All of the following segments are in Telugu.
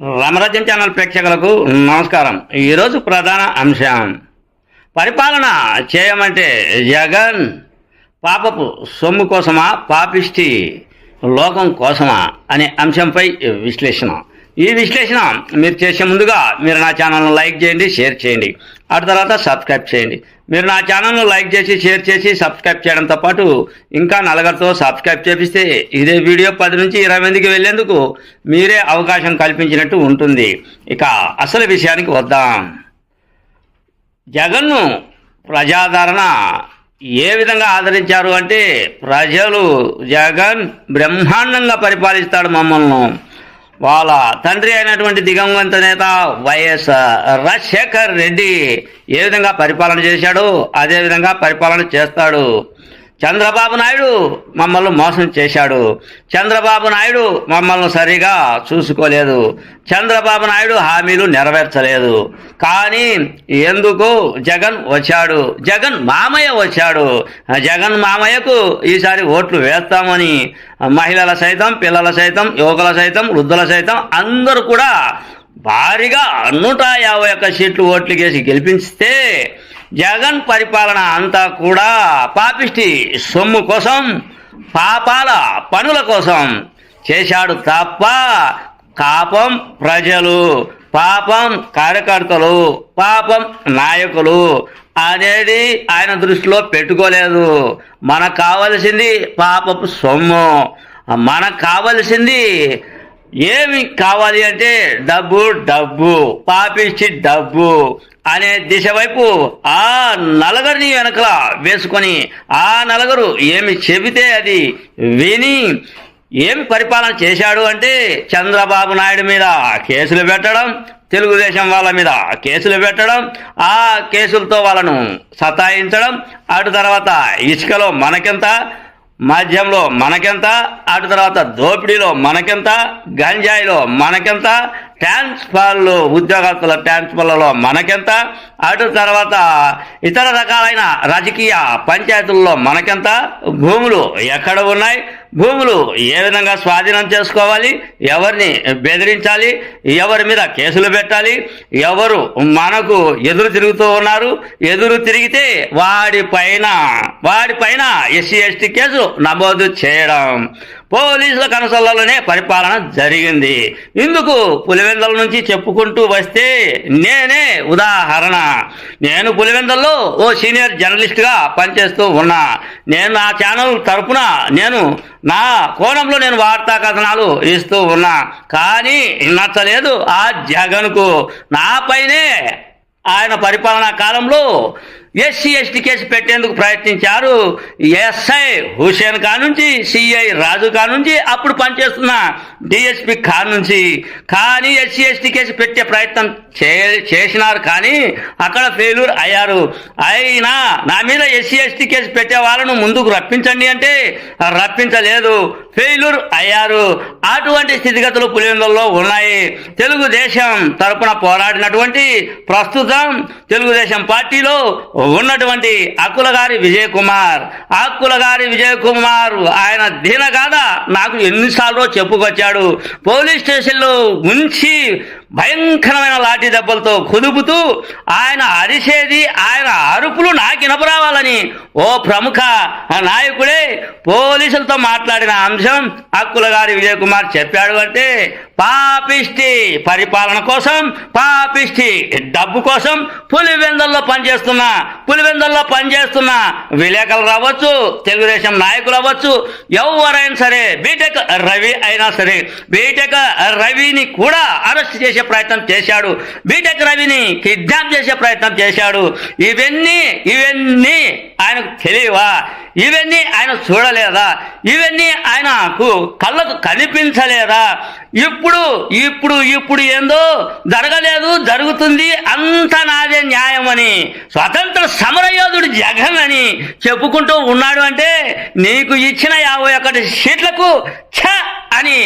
రామరాజ్యం ఛానల్ ప్రేక్షకులకు నమస్కారం. ఈరోజు ప్రధాన అంశం. పరిపాలన చేయమంటే జగన్ పాపపు సొమ్ము కోసమా పాపిష్టి లోకం కోసమా అనే అంశంపై విశ్లేషణ. ఈ విశ్లేషణ మీరు చేసే ముందుగా మీరు నా ఛానల్ను లైక్ చేయండి షేర్ చేయండి. ఆ తర్వాత సబ్స్క్రైబ్ చేయండి. మీరు నా ఛానల్ను లైక్ చేసి షేర్ చేసి సబ్స్క్రైబ్ చేయడంతో పాటు ఇంకా నలుగురితో సబ్స్క్రైబ్ చేపిస్తే ఇదే వీడియో పది నుంచి ఇరవై మందికి వెళ్ళేందుకు మీరే అవకాశం కల్పించినట్టు ఉంటుంది. ఇక అసలు విషయానికి వద్దాం. జగన్ను ప్రజాదరణ ఏ విధంగా ఆదరించారు అంటే ప్రజలు జగన్ బ్రహ్మాండంగా పరిపాలిస్తాడు మమ్మల్ని. వాళ్ళ తండ్రి అయినటువంటి దిగంగంత నేత వైఎస్ రాజశేఖర్ రెడ్డి ఏ విధంగా పరిపాలన చేశాడో అదే విధంగా పరిపాలన చేస్తాడు చంద్రబాబు నాయుడు మమ్మల్ని మోసం చేశాడు. చంద్రబాబు నాయుడు మమ్మల్ని సరిగా చూసుకోలేదు. చంద్రబాబు నాయుడు హామీలు నెరవేర్చలేదు. కానీ ఎందుకు? జగన్ వచ్చాడు. జగన్ మామయ్య వచ్చాడు. జగన్ మామయ్యకు ఈసారి ఓట్లు వేస్తామని మహిళల సైతం పిల్లల సైతం యువకుల సైతం వృద్ధుల సైతం అందరూ కూడా భారీగా నూట యాభై ఒక్క సీట్లు ఓట్లు వేసి గెలిపిస్తే జగన్ పరిపాలన అంతా కూడా పాపిష్టి సొమ్ము కోసం పాపాల పనుల కోసం చేశాడు తప్ప కాపం ప్రజలు పాపం కార్యకర్తలు పాపం నాయకులు అనేది ఆయన దృష్టిలో పెట్టుకోలేదు. మనకు కావలసింది పాపపు సొమ్ము. మనకు కావలసింది ఏమి కావాలి అంటే డబ్బు డబ్బు పాపిచ్చి డబ్బు. అనే దిశ వైపు ఆ నలగరిని వెనకల వేసుకొని ఆ నలుగురు ఏమి చెబితే అది విని ఏమి పరిపాలన చేశాడు అంటే చంద్రబాబు నాయుడు మీద కేసులు పెట్టడం తెలుగుదేశం వాళ్ళ మీద కేసులు పెట్టడం ఆ కేసులతో వాళ్ళను సతాయించడం అటు తర్వాత ఇసుకలో మనకెంత మద్యంలో మనకెంత అటు తర్వాత దోపిడీలో మనకెంత గంజాయిలో మనకెంత ట్రాన్స్ఫర్లు ఉద్యోగస్తుల ట్రాన్స్ఫర్లలో మనకెంత అటు తర్వాత ఇతర రకాలైన రాజకీయ పంచాయతీల్లో మనకెంత భూములు ఎక్కడ ఉన్నాయి భూములు ఏ విధంగా స్వాధీనం చేసుకోవాలి? ఎవరిని బెదిరించాలి? ఎవరి మీద కేసులు పెట్టాలి? ఎవరు మనకు ఎదురు తిరుగుతూ ఉన్నారు? ఎదురు తిరిగితే వాడి పైన వాడి పైన ఎస్సీ ఎస్టీ కేసు నమోదు చేయడం. పోలీసుల కనసల్లోనే పరిపాలన జరిగింది. ఇందుకు పులివెందల నుంచి చెప్పుకుంటూ వస్తే నేనే ఉదాహరణ. నేను పులివెందల్లో ఓ సీనియర్ జర్నలిస్ట్గా పనిచేస్తూ ఉన్నా. నేను నా ఛానల్ తరపున నేను నా కోణంలో నేను వార్తా కథనాలు ఇస్తూ ఉన్నా. కానీ నచ్చలేదు ఆ జగన్కు. నాపైనే ఆయన పరిపాలనా కాలంలో ఎస్సీ ఎస్టీ కేసు పెట్టేందుకు ప్రయత్నించారు. ఎస్ఐ హుసేన్ కా నుంచి సిఐ రాజు కా నుంచి అప్పుడు పనిచేస్తున్న డిఎస్పి ఖాన్ నుంచి. కానీ ఎస్సీ ఎస్టీ కేసు పెట్టే ప్రయత్నం చే చేసినారు కానీ అక్కడ ఫెయిల్యూర్ అయ్యారు. అయినా నా మీద ఎస్సీ ఎస్టీ కేసు పెట్టే వాళ్ళను ముందుకు రప్పించండి అంటే రప్పించలేదు. ఫెయిల్యూర్ అయ్యారు. అటువంటి స్థితిగతులు పులివెందుల్లో ఉన్నాయి. తెలుగుదేశం తరపున పోరాడినటువంటి ప్రస్తుతం తెలుగుదేశం పార్టీలో ఉన్నటువంటి అక్కుల గారి విజయ్ కుమార్ అక్కుల గారి విజయ్ కుమార్ ఆయన దీనగాథ నాకు ఎన్నిసార్లు చెప్పుకొచ్చాడు. పోలీస్ స్టేషన్లో ఉంచి భయంకరమైన లాఠీ దెబ్బలతో కుదుపుతూ ఆయన అరిసేది ఆయన అరుపులు నాకు వినపరావాలని ఓ ప్రముఖ నాయకుడే పోలీసులతో మాట్లాడిన అంశం హక్కుల గారి విజయ్ కుమార్ చెప్పాడు అంటే పాపిష్టి పరిపాలన కోసం పాపిష్టి డబ్బు కోసం పులివెందల్లో పనిచేస్తున్న పులివెందల్లో పనిచేస్తున్న విలేకరులు రావచ్చు తెలుగుదేశం నాయకులు అవ్వచ్చు ఎవరైనా సరే బీటెక్ రవి అయినా సరే బీటెక్ రవిని కూడా అరెస్ట్ చేసే ప్రయత్నం చేశాడు. బీటెక్ రవిని కిడ్నాప్ చేసే ప్రయత్నం చేశాడు. ఇవన్నీ ఇవన్నీ ఆయనకు తెలియవా? ఇవన్నీ ఆయన చూడలేదా? ఇవన్నీ ఆయనకు కళ్ళకు కనిపించలేదా? ఇప్పుడు ఇప్పుడు ఇప్పుడు ఏందో జరగలేదు జరుగుతుంది అంత నాదే న్యాయం అని స్వతంత్ర సమరయోధుడు జగన్ అని చెప్పుకుంటూ ఉన్నాడు అంటే నీకు ఇచ్చిన యాభై ఒకటి సీట్లకు ఛ అని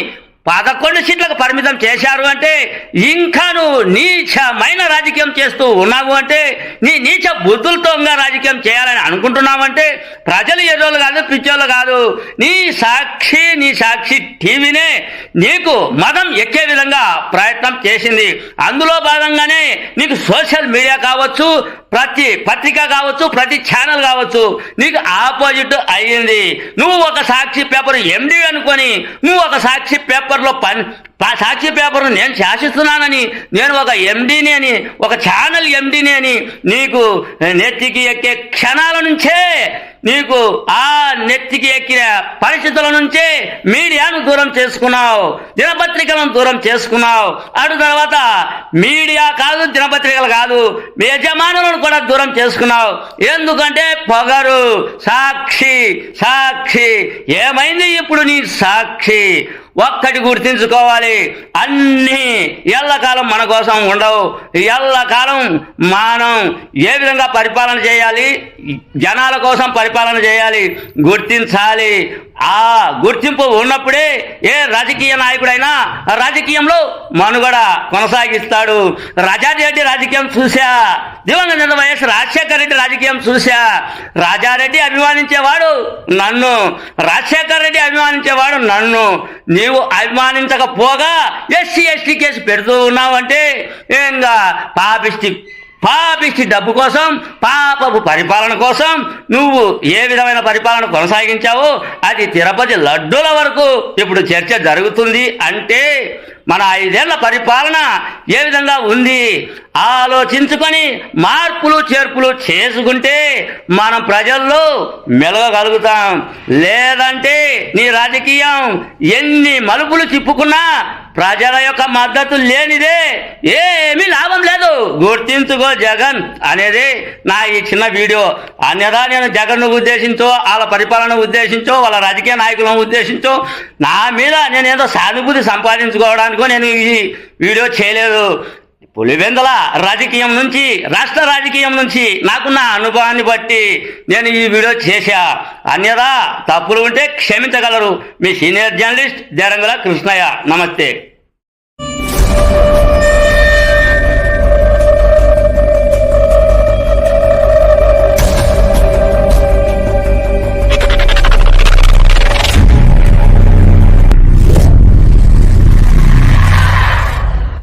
పదకొండు సీట్లకు పరిమితం చేశారు అంటే ఇంకా నువ్వు నీచమైన రాజకీయం చేస్తూ ఉన్నావు అంటే నీ నీచ బుద్ధులతో రాజకీయం చేయాలని అనుకుంటున్నావంటే ప్రజలు ఎదోళ్ళు కాదు పిచ్చోళ్ళు కాదు. నీ సాక్షి నీ సాక్షి టీవీనే నీకు మదం ఎక్కే విధంగా ప్రయత్నం చేసింది. అందులో భాగంగానే నీకు సోషల్ మీడియా కావచ్చు ప్రతి పత్రిక కావచ్చు ప్రతి ఛానల్ కావచ్చు నీకు ఆపోజిట్ అయ్యింది. నువ్వు ఒక సాక్షి పేపర్ ఎండి అనుకొని నువ్వు ఒక సాక్షి పేపర్లో పని ఆ సాక్షి పేపర్ను నేను శాసిస్తున్నానని నేను ఒక ఎండీని అని ఒక ఛానల్ ఎండీని అని నీకు నెత్తికి ఎక్కే క్షణాల నుంచే నీకు ఆ నెత్తికి ఎక్కిన పరిస్థితుల నుంచే మీడియాను దూరం చేసుకున్నావు దినపత్రికలను దూరం చేసుకున్నావు. అటు తర్వాత మీడియా కాదు దినపత్రికలు కాదు మీ యజమానులను కూడా దూరం చేసుకున్నావు. ఎందుకంటే పొగరు సాక్షి సాక్షి. ఏమైంది ఇప్పుడు నీ సాక్షి? ఒక్కటి గుర్తించుకోవాలి. అన్నీ ఎల్లకాలం మన కోసం ఉండవు. ఎల్లకాలం మనం ఏ విధంగా పరిపాలన చేయాలి? జనాల కోసం పరిపాలన చేయాలి. గుర్తించాలి. ఆ గుర్తింపు ఉన్నప్పుడే ఏ రాజకీయ నాయకుడైనా రాజకీయంలో మనుగడ కొనసాగిస్తాడు. రాజారెడ్డి రాజకీయం చూశా. దివంగత వైఎస్ రాజశేఖర రెడ్డి రాజకీయం చూశా. రాజారెడ్డి అభిమానించేవాడు నన్ను. రాజశేఖర రెడ్డి అభిమానించేవాడు నన్ను. నీవు అభిమానించకపోగా ఎస్సీ ఎస్టీ కేసు పెడుతూ ఉన్నావంటే ఏంగా? పాపిస్టిక్ పాపిష్టి డబ్బు కోసం పాపపు పరిపాలన కోసం నువ్వు ఏ విధమైన పరిపాలన కొనసాగించావో అది తిరుపతి లడ్డూల వరకు ఇప్పుడు చర్చ జరుగుతుంది అంటే మన ఐదేళ్ళ పరిపాలన ఏ విధంగా ఉంది? ఆలోచించుకొని మార్పులు చేర్పులు చేసుకుంటే మనం ప్రజల్లో మెలగగలుగుతాం. లేదంటే నీ రాజకీయం ఎన్ని మలుపులు తిప్పుకున్నా ప్రజల యొక్క మద్దతు లేనిదే ఏమీ లాభం లేదు. గుర్తించుకో జగన్ అనేది నా ఈ చిన్న వీడియో. అన్యదా నేను జగన్ను ఉద్దేశించో వాళ్ళ పరిపాలన ఉద్దేశించో వాళ్ళ రాజకీయ నాయకులను ఉద్దేశించో నా మీద నేను ఏదో సానుభూతి సంపాదించుకోవడానికో నేను ఈ వీడియో చేయలేదు. పులివెందల రాజకీయం నుంచి రాష్ట్ర రాజకీయం నుంచి నాకున్న అనుభవాన్ని బట్టి నేను ఈ వీడియో చేశా. అన్యదా తప్పులు ఉంటే క్షమించగలరు. మీ సీనియర్ జర్నలిస్ట్ జరంగుల కృష్ణయ్య. నమస్తే.